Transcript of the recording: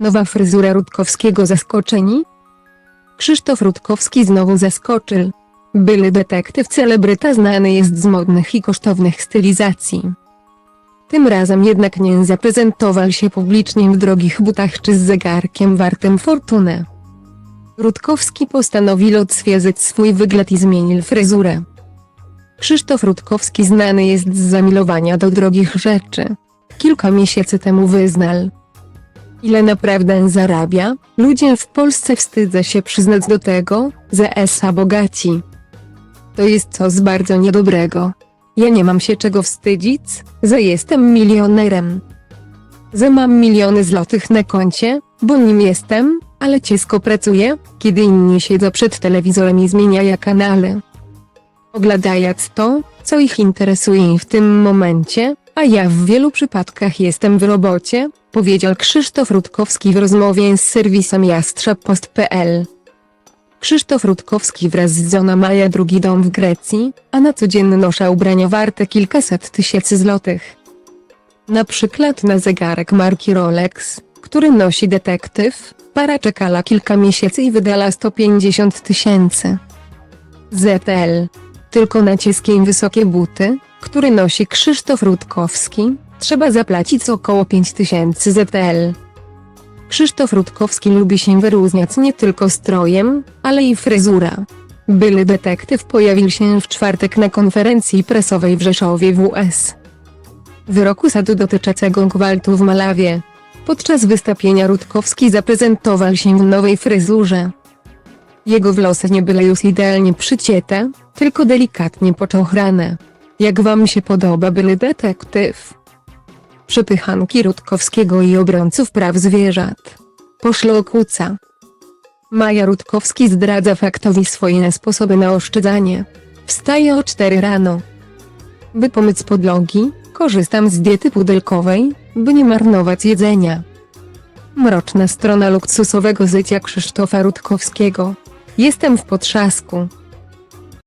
Nowa fryzura Rutkowskiego zaskoczeni? Krzysztof Rutkowski znowu zaskoczył. Były detektyw celebryta znany jest z modnych i kosztownych stylizacji. Tym razem jednak nie zaprezentował się publicznie w drogich butach czy z zegarkiem wartym fortunę. Rutkowski postanowił odświeżyć swój wygląd i zmienił fryzurę. Krzysztof Rutkowski znany jest z zamilowania do drogich rzeczy. Kilka miesięcy temu wyznał. Ile naprawdę zarabia? Ludzie w Polsce wstydzą się przyznać do tego, że esa bogaci. To jest coś bardzo niedobrego. Ja nie mam się czego wstydzić, że jestem milionerem. Że mam miliony złotych na koncie, bo nim jestem, ale ciężko pracuję, kiedy inni siedzą przed telewizorem i zmieniają kanale. Oglądając to, co ich interesuje w tym momencie, a ja w wielu przypadkach jestem w robocie, powiedział Krzysztof Rutkowski w rozmowie z serwisem jastrzębpost.pl. Krzysztof Rutkowski wraz z żoną maja drugi dom w Grecji, a na co dzień noszę ubrania warte kilkaset tysięcy złotych. Na przykład na zegarek marki Rolex, który nosi detektyw, para czekała kilka miesięcy i wydała 150 tysięcy. ZL. Tylko na cieskie wysokie buty, które nosi Krzysztof Rutkowski, trzeba zapłacić około 5000 ZL. Krzysztof Rutkowski lubi się wyróżniać nie tylko strojem, ale i fryzura. Były detektyw pojawił się w czwartek na konferencji prasowej w Rzeszowie WS. Wyroku sadu dotyczącego gwałtu w Malawie. Podczas wystąpienia Rutkowski zaprezentował się w nowej fryzurze. Jego włosy nie były już idealnie przycięte, tylko delikatnie poczochrane. Jak wam się podoba były detektyw? Przepychanki Rutkowskiego i obrońców praw zwierząt. Poszło okuca. Maja Rutkowski zdradza faktowi swoje sposoby na oszczędzanie. Wstaje o 4 rano. By pomyć podlogi, korzystam z diety pudelkowej, by nie marnować jedzenia. Mroczna strona luksusowego życia Krzysztofa Rutkowskiego. Jestem w potrzasku.